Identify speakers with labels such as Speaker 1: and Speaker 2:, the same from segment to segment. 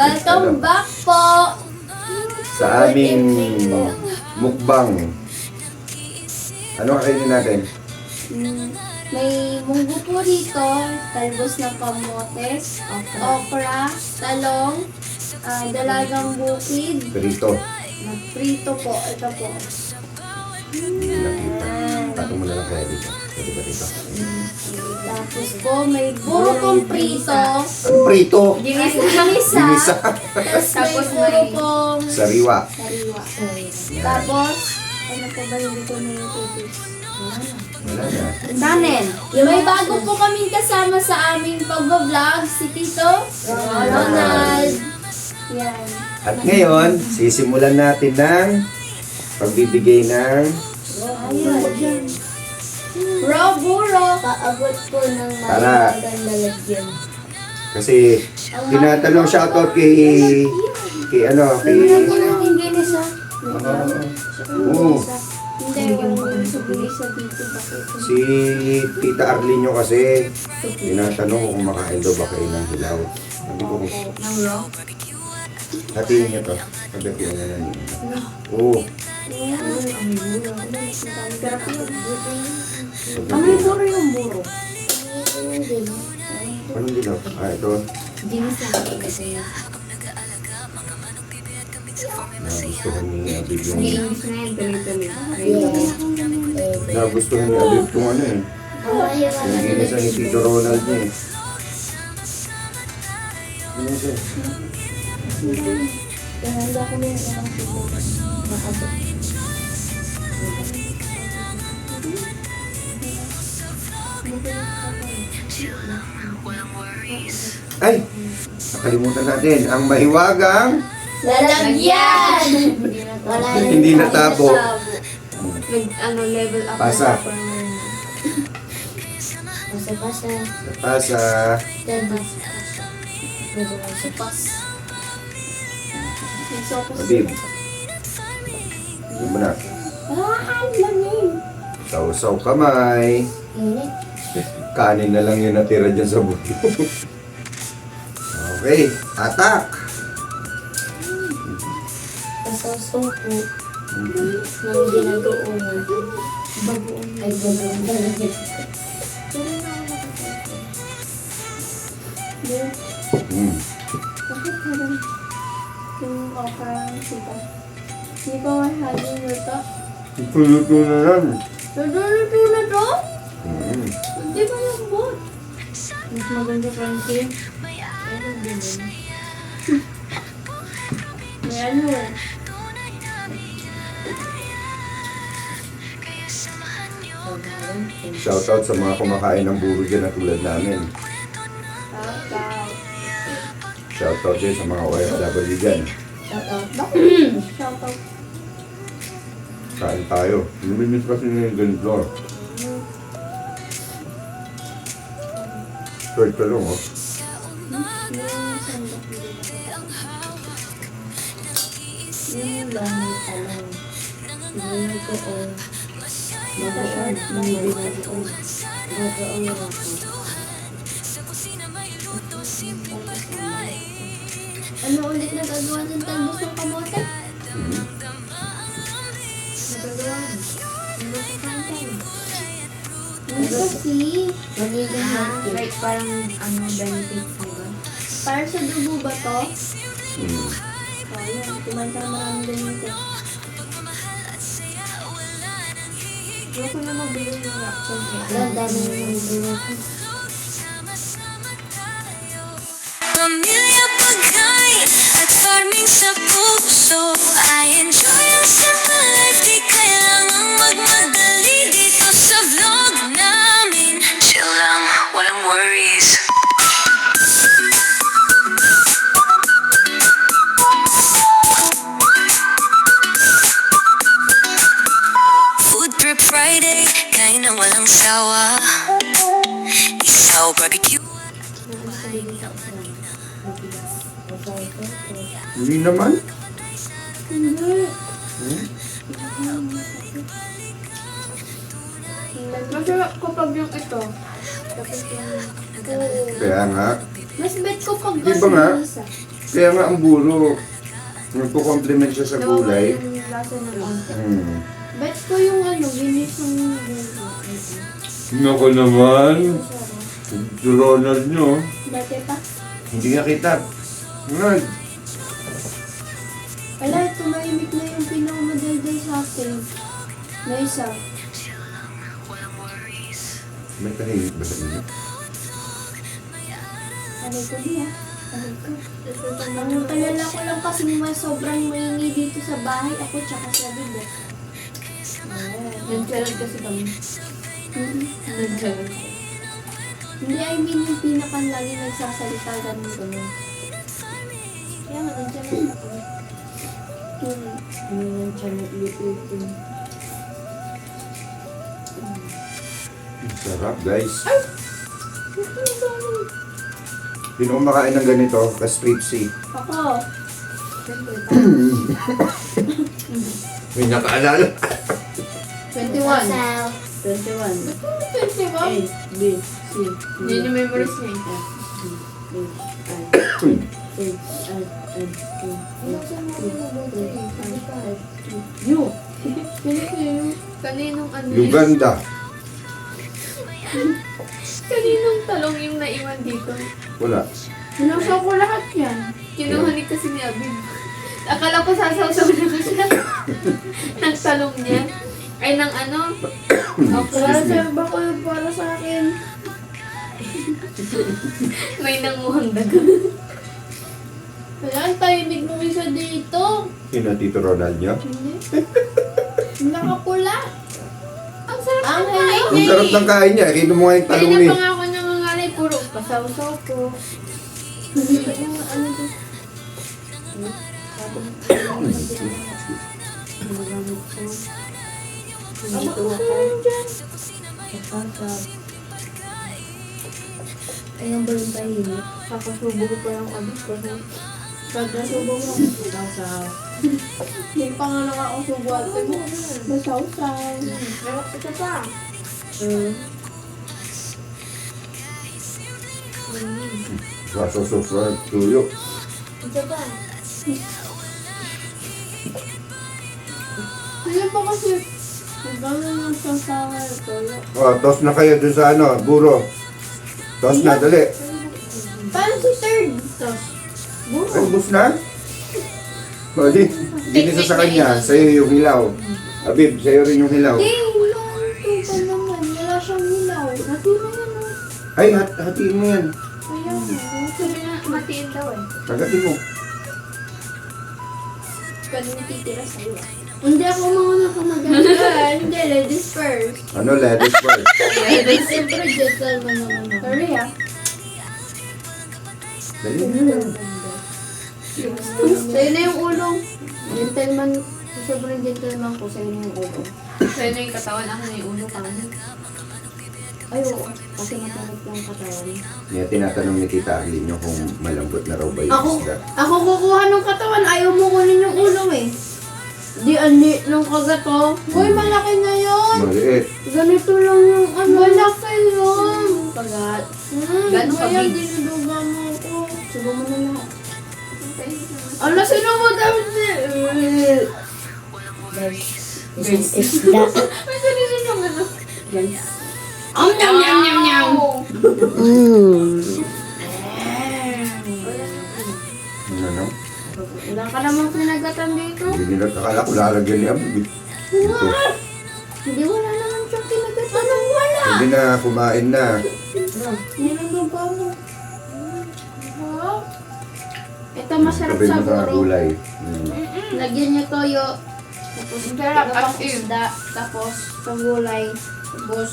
Speaker 1: Welcome back po!
Speaker 2: sa aming mukbang. Ano kakainin natin?
Speaker 1: Mm, May munggo po dito, talbos na kamotes, okra, talong, ah, dalagang bukid,
Speaker 2: Perito.
Speaker 1: prito po, ito po.
Speaker 2: Patong mo na lang kaya dito. Pwede ba dito?
Speaker 1: Tapos po, may buro pong prito.
Speaker 2: Ano prito?
Speaker 1: Ginisa. Ginisa.
Speaker 2: Ginisa.
Speaker 1: Tapos may buro pong
Speaker 2: Sariwa.
Speaker 1: sariwa. Tapos, ano po ba hindi ko na yung tubig?
Speaker 2: Wala na.
Speaker 1: Danen, may bago po kaming kasama sa aming pag-vlog, si Tito Ronald. Yan.
Speaker 2: At ngayon, sisimulan natin ng pagbibigay ng
Speaker 1: Ayun. Raw buro. Paabot po ng
Speaker 2: Tara.
Speaker 1: maganda lagyan.
Speaker 2: kasi tinatanong shoutout kay kay ano kay
Speaker 1: Yung ginisa.
Speaker 2: Oo.
Speaker 1: Hindi, yung sa dito. Bakit?
Speaker 2: si Tita Arlene kasi tinatanong ko kung makain daw ba kayo ng hilaw. Sabi ko,
Speaker 1: Ng raw?
Speaker 2: hatiin niyo to. Sabi ko, ano na niyo. Oo.
Speaker 1: Ano yung buro yung buro?
Speaker 2: Anong dilaw? Ah, ito.
Speaker 1: Ginisa.
Speaker 2: Nagustuhan ni Abib yung...
Speaker 1: Inis na yan, tuloy-tuloy.
Speaker 2: Nagustuhan ni Abib yung ano eh. Yung ginisa ni Tito Ronald niya eh. Ano siya?
Speaker 1: Handa ko na yung ilang
Speaker 2: Ay! Nakalimutan natin. Ang mahiwagang...
Speaker 1: Lalagyan! Wala
Speaker 2: Hindi natabo.
Speaker 1: Nag, ano, level up.
Speaker 2: Pasa.
Speaker 1: Pasa, pasa.
Speaker 2: Pasa.
Speaker 1: Sopas. May sopas.
Speaker 2: Abib. Hindi mo na.
Speaker 1: Ah, ang lamig.
Speaker 2: Sausaw kamay.
Speaker 1: Init.
Speaker 2: Kanin na lang yung natira dyan sa buto. okay. Atak!
Speaker 1: Pasasaw po. Nang ginagoonan. Bagoong. Ay, bagoong talaga.
Speaker 2: Hmm.
Speaker 1: Bakit parang yung okra sita? Hindi pa masyadong luto.
Speaker 2: Ipuluto na yan.
Speaker 1: Luto-luto na to? Hindi pa lambot. Mas maganda crunchy. Ano din yun? May ano eh.
Speaker 2: Shoutout sa mga kumakain ng buro dyan na tulad namin.
Speaker 1: Shoutout.
Speaker 2: Shoutout din sa mga OFW dyan.
Speaker 1: Shoutout. Shoutout.
Speaker 2: Kain tayo. Lumimit kasi na yung ganito. Third ka lang, oh.
Speaker 1: Sandok dito. Yung alam. Yung ko o. Magaon. Magaon. Magaon ako. Ano ulit nagagawa ng talbos ng kamote? Kasi? Magiging healthy. Like parang ano benefits diba? Para sa dugo ba to?
Speaker 2: Hmm.
Speaker 1: Oh, yan. Kumanta maraming ganito. Ayoko na mabili ng reaction. Ang dami na mabili.
Speaker 3: Pamilya, pagkain at farming sa puso I enjoy
Speaker 2: Hindi naman.
Speaker 1: Hindi.
Speaker 2: Hmm?
Speaker 1: Masarap kapag yung ito.
Speaker 2: Kaya nga.
Speaker 1: Mas bet ko pag
Speaker 2: Di ba nga? Kaya nga ang buro, nagpo-compliment siya sa gulay. Hmm.
Speaker 1: Bet ko yung ano, binis ng buko.
Speaker 2: Nako naman. Ronald nyo.
Speaker 1: Dati pa.
Speaker 2: Hindi nga kita. Nga,
Speaker 1: Wala, tumahimik na yung pinakamadaldal sa akin. Na isa.
Speaker 2: may tahimik ba sa inyo?
Speaker 1: Alay ko niya. Alay ko. Ang talala ko lang kasi may sobrang maingi dito sa bahay. Ako tsaka sa bibo.
Speaker 4: Nag-charot kasi kami. Nag-charot.
Speaker 1: Hindi, I mean yung pinakan lagi nagsasalita ganun ganun. Kaya nga, nandiyan lang ako. Hmm.
Speaker 4: Ano yung charot lipitin?
Speaker 2: Sarap guys. Sino kumakain ng ganito? Ka-street sea.
Speaker 1: Ako.
Speaker 2: May nakaalala.
Speaker 4: 21. 21.
Speaker 1: Di ba?
Speaker 4: A, B, C, D,
Speaker 1: Yun yung memories niya.
Speaker 4: F, G, H, I, H, I, N, K, U.
Speaker 1: Kaninong ano
Speaker 2: Uganda.
Speaker 1: Kaninong talong yung naiwan dito?
Speaker 2: Wala.
Speaker 1: Sinusaw ko lahat yan. Kinuha ni kasi ni Abib. Akala ko sasaw-saw na kasi ng talong niya. Ay, ng ano?
Speaker 2: Excuse me.
Speaker 1: ba ko yung para sa akin? May nanguhang daga. Wala, ang tahimik mo isa dito.
Speaker 2: Sino Tito Ronald nyo?
Speaker 1: Hindi. Nakapula. Ang sarap
Speaker 4: Ang
Speaker 1: ng kain
Speaker 2: Ang
Speaker 1: niya
Speaker 2: sarap
Speaker 1: eh.
Speaker 2: ng kain niya. Kino mo nga yung talong
Speaker 1: Kanina
Speaker 2: eh.
Speaker 1: pa nga ako nangangalay, puro pasaw-saw ko. ano to?
Speaker 4: Nandito ako. Kapasap. Ayun ba yung tahimik?
Speaker 1: Kakasubo ko pa yung abis ko.
Speaker 4: Pagkasubo mo. Kapasap.
Speaker 1: Hindi pa nga nakakasubo ate mo. Masaw-saw. Meron ka pa.
Speaker 4: Uh,
Speaker 2: Kaso sufra, tuyo.
Speaker 1: Ito pa. Hindi pa kasi Gano'n yung sasawa ito.
Speaker 2: Oh, toss na kayo dun sa ano, buro. Toss na, dali.
Speaker 1: Paano si third? Tos.
Speaker 2: Ay, bus na? O, di. Ginisa sa kanya. Sa'yo yung hilaw. Abib, sa'yo rin yung hilaw.
Speaker 1: Eh, yung tupa naman. Wala siyang hilaw.
Speaker 2: Ay, hat hatiin mo yan.
Speaker 1: Ayaw mo. Sabi na, matiin daw eh.
Speaker 2: Tagatin mo.
Speaker 1: Pwede natitira sa'yo. Hindi ako mga nakamaganda. Hindi, ladies first.
Speaker 2: Ano, lettuce first.
Speaker 1: Ladies, siyempre, gentleman naman. Sorry ah.
Speaker 2: Dali na.
Speaker 1: Sa'yo na yung ulo. Gentleman. Sobrang gentleman ko. Sa'yo na yung ulo.
Speaker 4: Sa'yo na yung katawan, ako na yung ulo ka.
Speaker 1: Ay, oo. Kasi matalag lang katawan.
Speaker 2: Kaya tinatanong ni Tita Arlene kung malambot na raw ba yung
Speaker 1: Ako,
Speaker 2: isda.
Speaker 1: ako kukuha ng katawan. Ayaw mo kunin yung ulo eh. Di, ani, ng kagat oh. Uy, malaki na yun.
Speaker 2: Maliit.
Speaker 1: Ganito lang yung ano. Malaki yun.
Speaker 4: Pagat.
Speaker 1: Hmm,
Speaker 4: Gano'n
Speaker 1: kaya
Speaker 4: kabig?
Speaker 1: dinuduga mo ko. Subo mo na lahat. Ala, sino mo dapat si...
Speaker 4: Guys, isda.
Speaker 1: May sarili niyang ano.
Speaker 4: Guys.
Speaker 1: Om, nyam, nyam, nyam, nyam.
Speaker 2: Ano?
Speaker 1: Wala ka namang pinagatan dito.
Speaker 2: Hindi nila kakala ko lalagyan ni Abib. eh. Ito.
Speaker 1: Hindi, wala naman siyang pinagatan. Anong wala?
Speaker 2: Hindi na, kumain na.
Speaker 1: Niluduga mo. Ha? Ito masarap sa
Speaker 2: sa
Speaker 1: buro.
Speaker 2: gulay. Hmm.
Speaker 1: Lagyan niyo toyo. Tapos
Speaker 4: Sarap,
Speaker 1: ito pang
Speaker 4: as in.
Speaker 1: isda. Tapos itong gulay. Tapos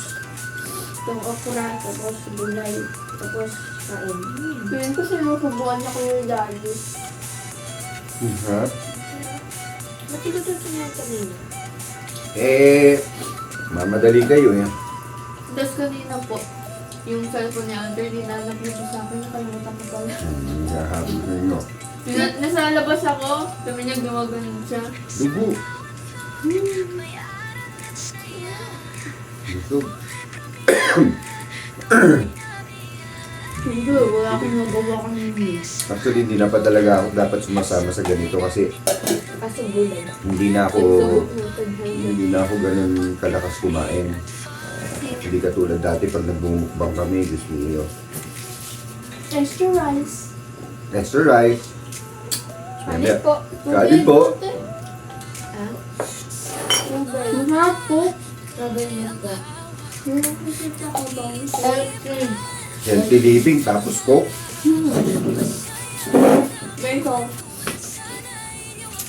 Speaker 1: itong okra. Tapos gulay. Tapos kain. Piling ko sinusubuan niya ko yung daddy.
Speaker 2: Ha?
Speaker 1: Ba't ilututo niya kanina?
Speaker 2: Eh, mamadali kayo eh.
Speaker 4: Tapos kanina po, yung cellphone niya, under dinalap niya sa akin, nakalimutan ko pala.
Speaker 2: Hmm, nahabol na nyo.
Speaker 4: Nasa, nasa labas ako, sabi niya gumagano siya.
Speaker 2: Dugo. Busog.
Speaker 4: Hindi, wala akong nagawa kanina.
Speaker 2: Actually, hindi na pa talaga ako dapat sumasama sa ganito kasi
Speaker 4: Kasi gulay.
Speaker 2: hindi na ako hindi na ako ganun kalakas kumain. Hindi katulad dati pag nagbumukbang kami, gusto niyo.
Speaker 1: Extra rice.
Speaker 2: Extra rice.
Speaker 1: Kanin po.
Speaker 2: Kanin po.
Speaker 4: Ah? Masarap po.
Speaker 1: Sabi niya ka. Yung kasi sa kabang.
Speaker 4: Healthy.
Speaker 2: Healthy living, tapos coke.
Speaker 4: Ganito.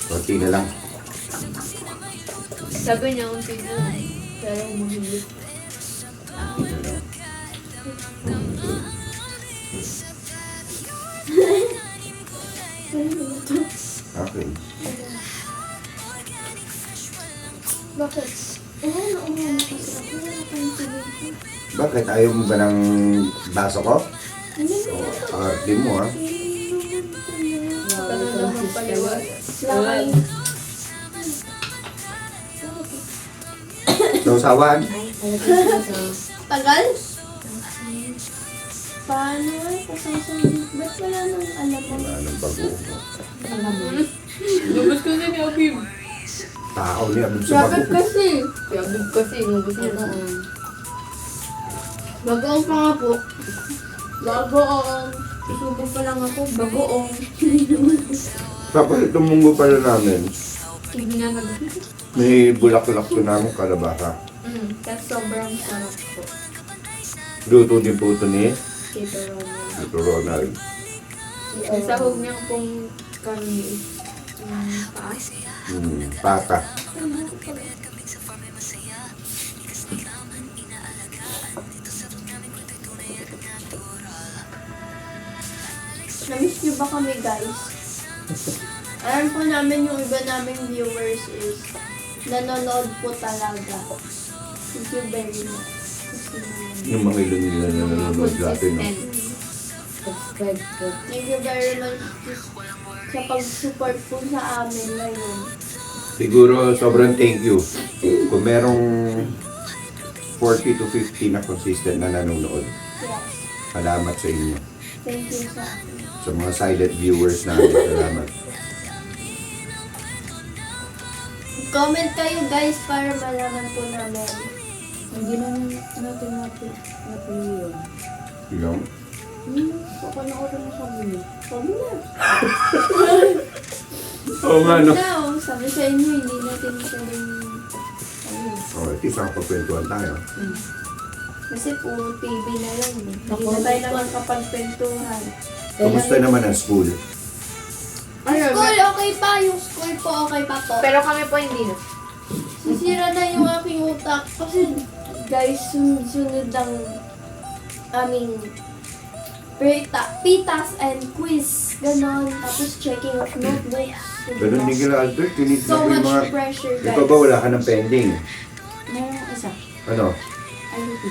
Speaker 2: Konti na lang.
Speaker 4: Sabi niya, unti na. Pero
Speaker 2: lang. Okay.
Speaker 1: Bakit? Eh, ano umahan kasi ako?
Speaker 2: Bakit? Ayaw mo ba ng baso ko?
Speaker 1: Ano
Speaker 2: O, arte mo ha.
Speaker 1: Lakay.
Speaker 2: Sausawan.
Speaker 1: Tagal? Paano ay pasasabi? Ba't wala nang alam mo?
Speaker 2: Wala nang bago.
Speaker 4: Lubos kasi ni Abib.
Speaker 2: Takaw niya abog sa bago.
Speaker 4: kasi. Si Abib kasi, lubos niya. Bagoong pa nga po. Bagoong. Susubok pa lang ako. Bagoong.
Speaker 2: Tapos itong munggo pala namin,
Speaker 4: Hindi nga nag...
Speaker 2: may bulak-bulak to namin kalabasa.
Speaker 4: Mm, kasi sobrang sarap po.
Speaker 2: Luto din po ito ni
Speaker 4: Tito Ronald.
Speaker 2: Tito Ronald.
Speaker 4: Ang sahog niya pong kami um, taas.
Speaker 2: Hmm, pata.
Speaker 1: Namiss niyo ba kami guys? Alam po namin yung iba naming viewers is nanonood po talaga. Thank you very much. Kasi,
Speaker 2: Yung mga ilan nila na nanonood dati, no?
Speaker 4: Subscribe po.
Speaker 1: Thank you very much sa pag-support po sa amin ngayon.
Speaker 2: Siguro sobrang thank you. Kung merong 40 to 50 na consistent na nanonood,
Speaker 1: Yes.
Speaker 2: salamat sa inyo.
Speaker 1: Thank you sa
Speaker 2: Sa mga silent viewers namin, salamat.
Speaker 1: Comment kayo guys para malaman po namin.
Speaker 5: Hindi na natin natin natin yun.
Speaker 2: Yung,
Speaker 5: Hmm, oras na sabi niyo.
Speaker 1: Sabi na.
Speaker 2: Oo nga, no?
Speaker 1: Na, oh, sabi sa inyo, hindi natin ano,
Speaker 2: Oh, at least nakapagkwentuhan tayo.
Speaker 1: Kasi puro TV na lang. eh. Hindi na tayo naman kapagpentuhan.
Speaker 2: Kamusta naman ang school?
Speaker 4: Ayun,
Speaker 1: School, okay pa. Yung school po, okay pa po.
Speaker 4: Pero kami po hindi na.
Speaker 1: Sisira na yung aking utak. Kasi, guys, sunod-sunod ang aming pita, pitas and quiz. Ganon. Tapos checking of notebooks.
Speaker 2: Ganun din kila Albert, tinit
Speaker 1: So
Speaker 2: na po yung mga...
Speaker 1: much pressure, guys.
Speaker 2: Ikaw ba wala ka ng pending?
Speaker 5: Mayroong isa.
Speaker 2: Ano?
Speaker 5: IUP.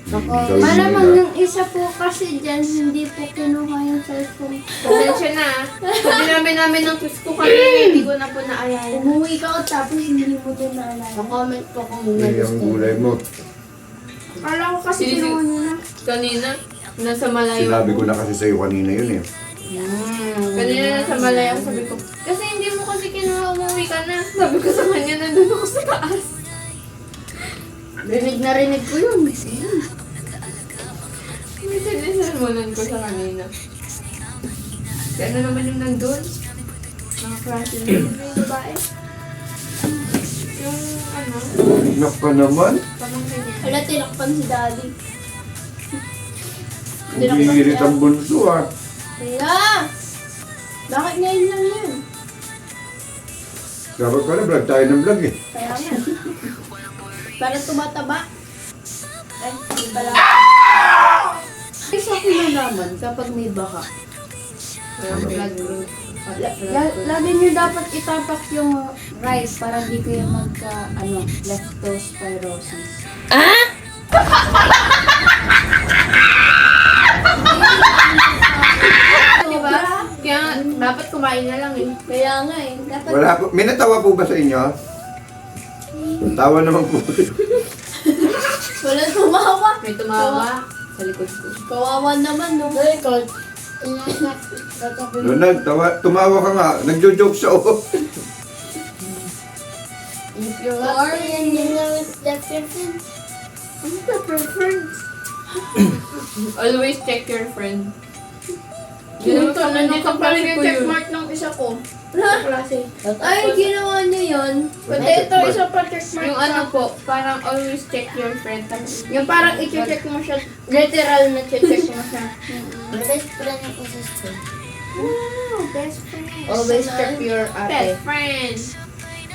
Speaker 2: Hmm,
Speaker 1: Malamang yung isa po kasi dyan, hindi po kinuha yung cellphone.
Speaker 4: Pasensya na. Sabi namin namin ng quiz ko kanina, hindi ko na po naayala.
Speaker 1: Umuwi ka tapos hindi mo din naalala.
Speaker 5: Sa-comment po kung
Speaker 2: Ay, ang gulay mo.
Speaker 1: Kala ko kasi
Speaker 4: Sisi-
Speaker 1: kinuha niyo na.
Speaker 4: Kanina, nasa malayo.
Speaker 2: Sinabi ko na kasi sa'yo kanina yun eh.
Speaker 4: Kanina nasa malayo sabi ko, kasi hindi mo kasi kinuha, umuwi ka na. Sabi ko sa kanya, nandun ako sa taas.
Speaker 1: Rinig na rinig ko yun.
Speaker 4: Minsan, nisalmonan ko sa kanina. Kaya ano naman yung nandun? Mga klase na yun, yung babae. Yung ano,
Speaker 2: Inak ka naman.
Speaker 4: pamangkin niya.
Speaker 1: Wala, tinakpan si daddy.
Speaker 2: Umiirit ang bunso ah.
Speaker 1: Kaya! Bakit ngayon lang yun?
Speaker 2: Dapat pala vlog tayo ng vlog eh.
Speaker 1: Kaya nga. Para tumataba. Ay, hindi pala.
Speaker 5: Isa ko naman kapag may baka.
Speaker 4: Blood group.
Speaker 5: La- la- lagi niyo dapat itapak yung rice para di kayo magka, ano, leptospirosis.
Speaker 4: Di ba? Kaya nga, dapat kumain na lang eh.
Speaker 1: Kaya nga eh. Dapat
Speaker 2: Wala po. May natawa po ba sa inyo? Tawa naman po.
Speaker 1: wala tumawa.
Speaker 4: May tumawa. Sa likod ko.
Speaker 1: Kawawa naman, no?
Speaker 5: Tatabi mo.
Speaker 2: Ronald, tawa, tumawa ka nga. Nagjo-joke siya, oh.
Speaker 5: If you're lucky and you know it's that person.
Speaker 1: Ano ka, preference?
Speaker 4: Always check your friend.
Speaker 1: Ito,
Speaker 4: naman
Speaker 1: nandito pa rin yung checkmark ng isa ko. Klase. Ay, ginawa niya yun. Ito,
Speaker 2: Checkmark.
Speaker 1: isa pa checkmark.
Speaker 4: Yung ano po, parang always check your friend.
Speaker 1: Yung parang i-check mo siya. Literal na check mo siya.
Speaker 5: Best friend ako sa school.
Speaker 1: Wow, best friend.
Speaker 5: Always check your ate.
Speaker 4: best friend.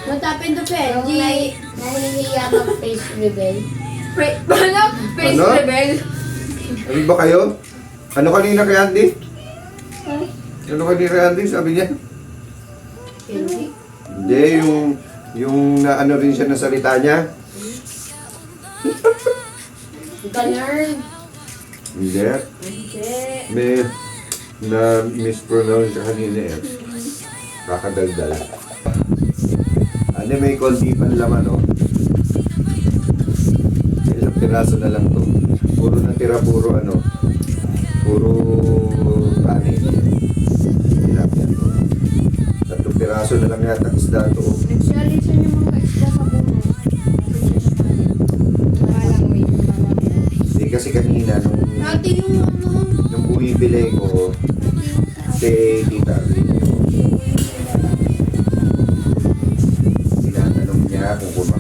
Speaker 1: Matapin to pen.
Speaker 5: Yung
Speaker 1: Di,
Speaker 5: nahi- nahihiya mag-face reveal.
Speaker 4: Fa- Ano? Face
Speaker 2: Ano?
Speaker 4: level.
Speaker 2: Ano ba kayo? Ano kanina kay Andy? Ano kanina kay Andy? Sabi niya?
Speaker 4: Hindi.
Speaker 2: Hindi, yung... Yung na ano rin siya na salita niya.
Speaker 5: Ganun.
Speaker 2: Hindi.
Speaker 4: Hindi.
Speaker 2: May na mispronounce siya kanina eh. Kakadaldal. Ano may konti pan laman oh. Ilang piraso na lang to. Puro natira, puro ano. Piraso na lang yata isda to.
Speaker 1: nagsiali siya yung mga isda sa
Speaker 4: wait.
Speaker 2: Hindi kasi kanina nung,
Speaker 1: Dati yung ano,
Speaker 2: nung bumibili ko si Tita yung tinatanong niya kung kumakain